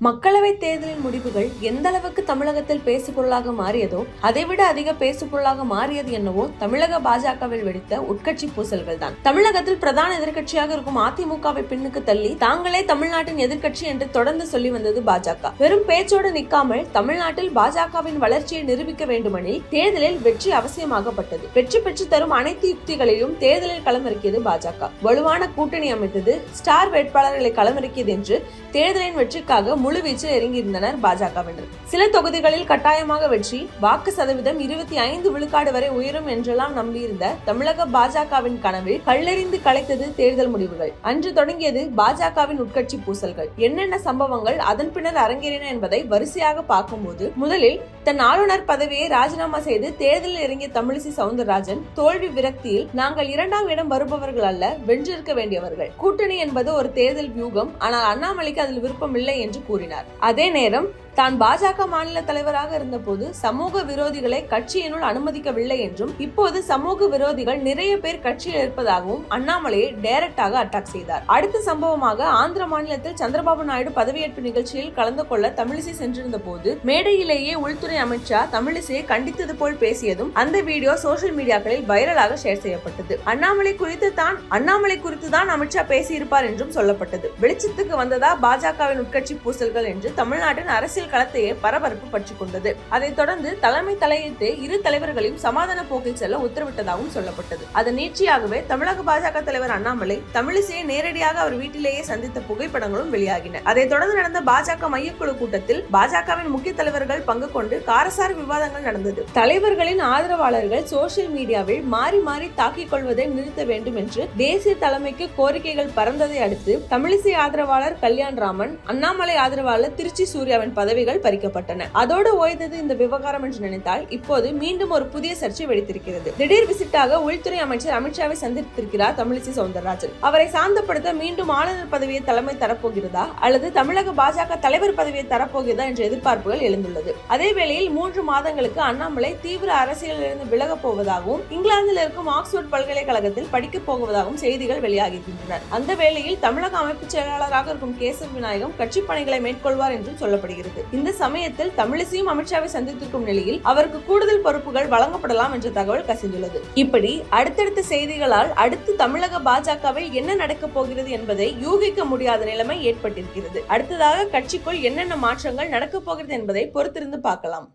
மக்களவை தேர்தலின் முடிவுகள் எந்த அளவுக்கு தமிழகத்தில் பேசுபொருளாக மாறியதோ அதைவிட அதிக பேசுபொருளாக மாறியது என்னவோ தமிழக பாஜகவில் வெடித்த உட்கட்சி பூசல்கள் தான் தமிழகத்தில் பிரதான எதிர்கட்சியாக இருக்கும் அதிமுகவை பின்னுக்கு தள்ளி தாங்களே தமிழ்நாட்டின் எதிர்கட்சி என்று தொடர்ந்து சொல்லி வந்தது பாஜக. வெறும் பேச்சோடு நிற்காமல் தமிழ்நாட்டில் பாஜகவின் வளர்ச்சியை நிரூபிக்க வேண்டுமெனில் தேர்தலில் வெற்றி அவசியமாகப்பட்டது. வெற்றி பெற்று தரும் அனைத்து யுக்திகளிலும் தேர்தலில் களமிறக்கியது பாஜக. வலுவான கூட்டணி அமைத்தது ஸ்டார் வேட்பாளர்களை களமிறக்கியது என்று தேர்தலின் வெற்றிக்காக முழுவீச்சில் இறங்கியிருந்தனர் பாஜகவினர். சில தொகுதிகளில் கட்டாயமாக வெற்றி வாக்கு சதவீதம் இருபத்தி ஐந்து விழுக்காடு வரை உயரும் என்றெல்லாம் நம்பியிருந்த தமிழக பாஜகவின் கனவில் கல்லெறிந்து கலைத்தது தேர்தல் முடிவுகள். அன்று தொடங்கியது பாஜகவின் உட்கட்சி பூசல்கள். என்னென்ன சம்பவங்கள் அதன் பின்னர் அரங்கேறின என்பதை வரிசையாக பார்க்கும்போது முதலில் தன் ஆளுநர் பதவியை ராஜினாமா செய்து தேர்தலில் இறங்கிய தமிழிசை சவுந்தரராஜன் தோல்வி விரக்தியில் நாங்கள் இரண்டாம் இடம் வருபவர்கள் அல்ல வென்றிருக்க வேண்டியவர்கள். கூட்டணி என்பது ஒரு தேர்தல் வியூகம் ஆனால் அண்ணாமலைக்கு அதில் விருப்பம் இல்லை என்று கூறினார். அதே நேரம் தான் பாஜக மாநில தலைவராக இருந்தபோது சமூக விரோதிகளை கட்சியினுள் அனுமதிக்கவில்லை என்றும் இப்போது சமூக விரோதிகள் நிறைய பேர் கட்சியில் இருப்பதாகவும் அண்ணாமலையை டைரக்டாக அட்டாக் செய்தார். அடுத்த சம்பவமாக ஆந்திர மாநிலத்தில் சந்திரபாபு நாயுடு பதவியேற்பு நிகழ்ச்சியில் கலந்து கொள்ள தமிழிசை சென்றிருந்த போது மேடையிலேயே உள்துறை அமைச்சர் தமிழிசையை கண்டித்தது போல் பேசியதும் அந்த வீடியோ சோசியல் மீடியாக்களில் வைரலாக ஷேர் செய்யப்பட்டது. அண்ணாமலை குறித்து தான் அண்ணாமலை குறித்து தான் அமித்ஷா பேசியிருப்பார் என்றும் சொல்லப்பட்டது. வெளிச்சத்துக்கு வந்ததா பாஜகவின் உட்கட்சி பூசல்கள் என்று தமிழ்நாட்டின் அரசியல் களத்தையே பரபரப்பு பற்றி கொண்டது. அதைத் தொடர்ந்து தலைமை தலையிட்டு இரு தலைவர்களையும் சமாதான போக்கில் செல்ல உத்தரவிட்டதாகவும் சொல்லப்பட்டது. அதன் நீட்சியாகவே தமிழக பாஜக தலைவர் அண்ணாமலை தமிழிசையை நேரடியாக அவர் வீட்டிலேயே சந்தித்த புகைப்படங்களும் வெளியாகின. அதைத் தொடர்ந்து நடந்த பாஜக மையக்குழு கூட்டத்தில் பாஜகவின் முக்கிய தலைவர்கள் பங்கு கொண்டு காரசார விவாதங்கள் நடந்தது. தலைவர்களின் ஆதரவாளர்கள் சோசியல் மீடியாவில் மாறி மாறி தாக்கிக் கொள்வதை நிறுத்த வேண்டும் என்று தேசிய தலைமைக்கு கோரிக்கைகள் பறந்ததை அடுத்து தமிழிசை ஆதரவாளர் கல்யாண் ராமன் அண்ணாமலை ஆதரவாளர் திருச்சி சூர்யாவின் பதவிகள் பறிக்கப்பட்டன. அதோடு ஓய்ந்தது இந்த விவகாரம் என்று நினைத்தால் இப்போது மீண்டும் ஒரு புதிய சர்ச்சை வெடித்திருக்கிறது. திடீர் விசிட்டாக உள்துறை அமைச்சர் அமித்ஷாவை சந்தித்திருக்கிறார் தமிழிசை சவுந்தரராஜன். அவரை சாந்தப்படுத்த மீண்டும் ஆளுநர் பதவியை தலைமை தரப்போகிறதா அல்லது தமிழக பாஜக தலைவர் பதவியை தரப்போகிறதா என்ற எதிர்பார்ப்புகள் எழுந்துள்ளது. அதே வேளையில் மூன்று மாதங்களுக்கு அண்ணாமலை தீவிர அரசியலிலிருந்து விலகப் போவதாகவும் இங்கிலாந்தில் இருக்கும் ஆக்ஸ்போர்ட் பல்கலைக்கழகத்தில் படிக்கப் போவதாகவும் செய்திகள் வெளியாகின்றன அந்த வேளையில் தமிழக அமைப்பு செயலாளராக இருக்கும் கேசவ விநாயகம் கட்சி பணிகளை மேற்கொள்வார் என்றும் சொல்லப்படுகிறது. இந்த சமயத்தில் தமிழிசையும் அமித்ஷாவை சந்தித்திருக்கும் நிலையில் அவருக்கு கூடுதல் பொறுப்புகள் வழங்கப்படலாம் என்ற தகவல் கசிந்துள்ளது. இப்படி அடுத்தடுத்த செய்திகளால் அடுத்து தமிழக பாஜகவில் என்ன நடக்கப் போகிறது என்பதை யூகிக்க முடியாத நிலைமை ஏற்பட்டிருக்கிறது. அடுத்ததாக கட்சிக்குள் என்னென்ன மாற்றங்கள் நடக்கப் போகிறது என்பதை பொறுத்திருந்து பார்க்கலாம்.